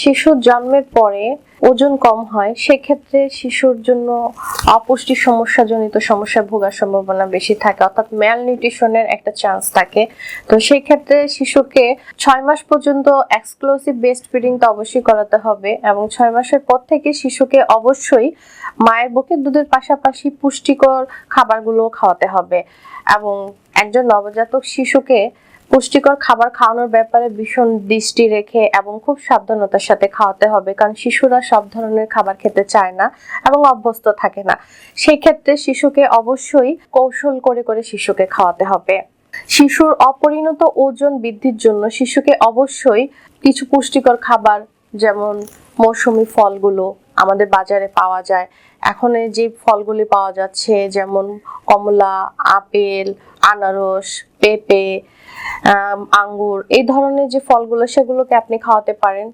শিশুর জন্মের পরে ওজন কম হয়, সেক্ষেত্রে শিশুর জন্য অপুষ্টি সমস্যাজনিত সমস্যায় ভোগার সম্ভাবনা বেশি থাকে, অর্থাৎ ম্যাল নিউট্রিশনের একটা চান্স থাকে। তো সেই ক্ষেত্রে শিশুকে ছয় মাস পর্যন্ত এক্সক্লুসিভ বেস্ট ফিডিং তো অবশ্যই করাতে হবে এবং ছয় মাসের পর থেকে শিশুকে অবশ্যই মায়ের বুকের দুধের পাশাপাশি পুষ্টিকর খাবারগুলো খাওয়াতে হবে। এবং একজন নবজাতক শিশুকে পুষ্টিকর খাবার খাওয়ানোর ব্যাপারে ভীষণ দৃষ্টি রেখে এবং খুব সাবধানতার সাথে খাওয়াতে হবে, কারণ শিশুরা সব ধরনের খাবার খেতে চায় না এবং অভ্যস্ত থাকে না। সেই ক্ষেত্রে শিশুকে অবশ্যই কৌশল করে করে শিশুকে খাওয়াতে হবে। শিশুর অপরিণত ওজন বৃদ্ধির জন্য শিশুকে অবশ্যই কিছু পুষ্টিকর খাবার, যেমন মৌসুমী ফলগুলো আমাদের বাজারে পাওয়া যায় এখন যে ফলগুলি পাওয়া যাচ্ছে, যেমন কমলা, আপেল, আনারস, পেঁপে আঙ্গুর, এই ধরনের যে ফলগুলো সেগুলোকে আপনি খাওয়াতে পারেন।